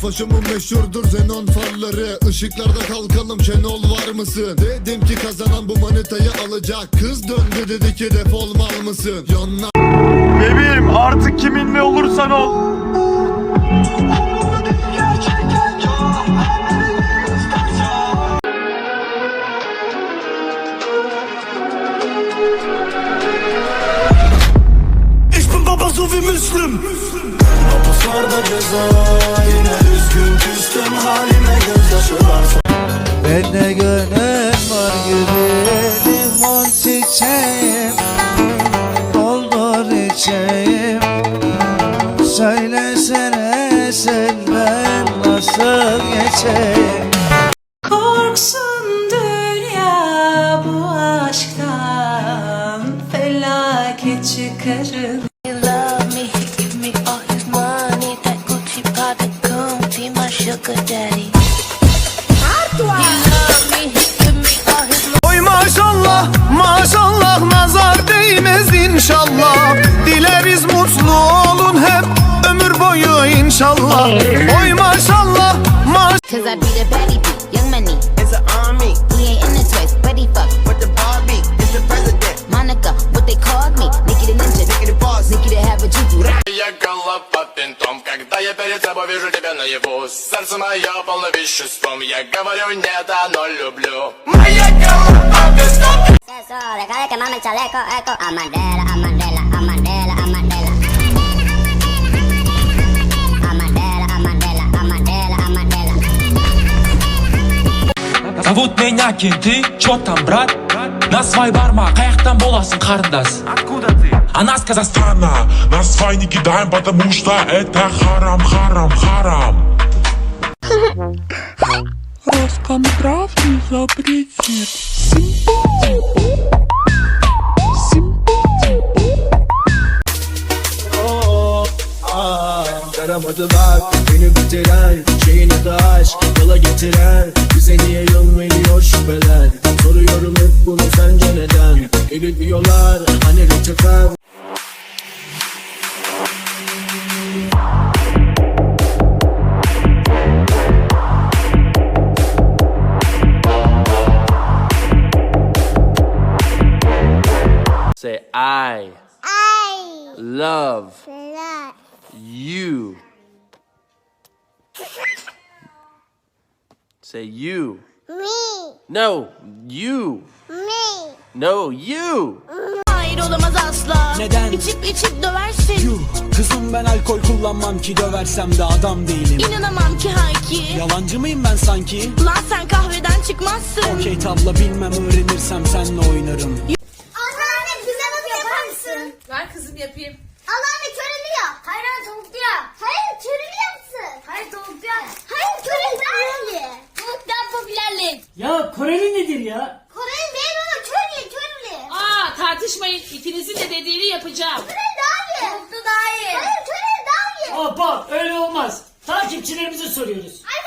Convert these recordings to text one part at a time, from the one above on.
Tofaşımın meşhurdur Zenon farları Işıklarda kalkalım Şenol var mısın? Dedim ki kazanan bu manitayı alacak Kız döndü dedi ki defol mal mısın? Yanına Bebeğim artık kiminle olursan ol. Me, he give me all his money. Oy maşallah maşallah nazar değmez inşallah. Dileriz mutlu olun hep ömür boyu inşallah. Oy maşallah Cause I be the baddie bee, young money. It's an army He ain't in the toys, but he fuck. with the Barbie. It's the president. Monica, what they called me. Nikki the ninja, at the boss. Nikki the have a juju. Я голова винтом, когда я перед собой вижу тебя наяву Сердце мое полно веществом, я говорю нет, но люблю Моя голова винтом Eso, deja de quemarme el chaleco, eco. Amandela, Amandela, Amandela, Amandela. Amandela, Зовут меня Кенты, чё там, брат? На свай барма, каяктан боласың қарындас Откуда ты? Она с Казахстана На свай не кидаем, потому что это харам, харам, харам. Роскомздрав не запретит. Yaramadılar beni bitiren Şeyin adı aşk yola getiren. Bize niye yol veriyor şüpheler? Soruyorum hep bunu sence neden? Deli diyorlar hani reçeter Say I I love love you. Say you. me, No, you. me. No, you. Hayır olamaz asla. Neden? İçip içip döversin. Yuh kızım ben alkol kullanmam ki döversem de adam değilim İnanamam ki hayki. Yalancı mıyım ben sanki? Lan sen kahveden çıkmazsın. Okey tabla bilmem öğrenirsem senle oynarım Anneanne bize nasıl yapar mısın? Ver kızım yapayım Anneanne köreli yap. Hayır anne tavuklu yap. Hayır köreli yapsın. Hayır tavuklu yap. Hayır köreli. Tavuktan popülerlik. Ya Koreli nedir ya? Koreli değil ama köreli köreli. Aa tartışmayın ikinizin de dediğini yapacağım Köreli daha iyi. Tavuklu daha iyi. Hayır köreli daha iyi. Hop hop öyle olmaz. Takipçilerimize soruyoruz. Arkadaşlar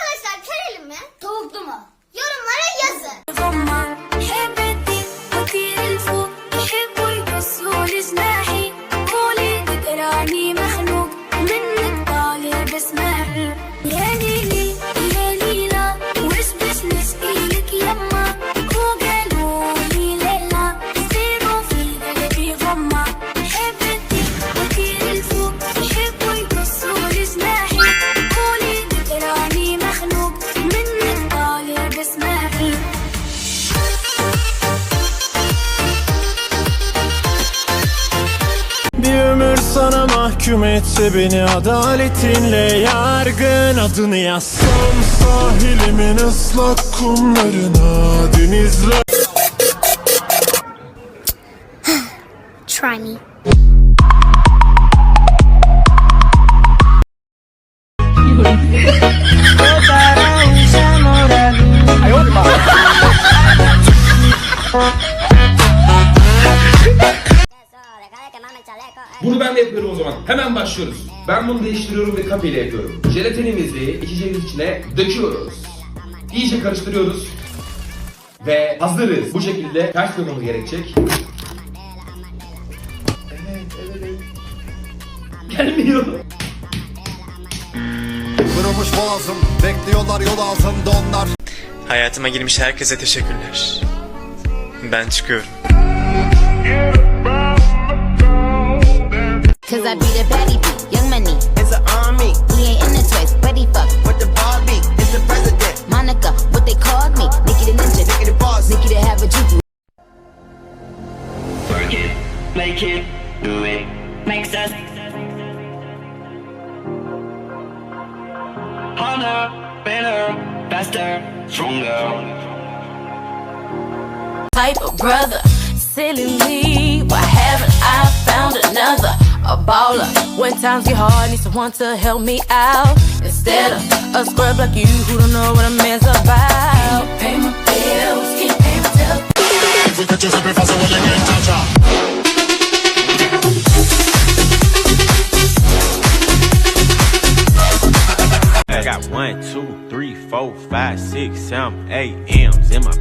Bir ömür sana mahkum etse beni adaletinle yargın adını yazsam Sahilimin ıslak kumlarına denizler Try me. Bunu ben yapıyorum o zaman. Hemen başlıyoruz. Ben bunu değiştiriyorum ve kafe ile yapıyorum. Jelatinimizi içeceğimiz içine döküyoruz. İyice karıştırıyoruz. Ve hazırız. Bu şekilde ters koymamız gerekecek. Evet, evet. Gelmiyor. Hoş boğazım Bekliyorlar yol ağzımda onlar Hayatıma girmiş herkese teşekkürler. Ben çıkıyorum. Cause I be the baddie bee, young money. It's an army He ain't in the toys, but he fuck. with the Barbie. It's the president. Monica, what they called me. Nikki the ninja. Take the boss. Nikki to have a juju. Work it, make it, do it. Makes us harder, better, faster, stronger. Type of brother, silly me. Why haven't I found another? A baller. When times get hard, need someone to help me out. Instead of a scrub like you who don't know what a man's about. Can you pay my bills? Can you pay my tel- I got one, two, three, four, five, six, seven, eight M's in my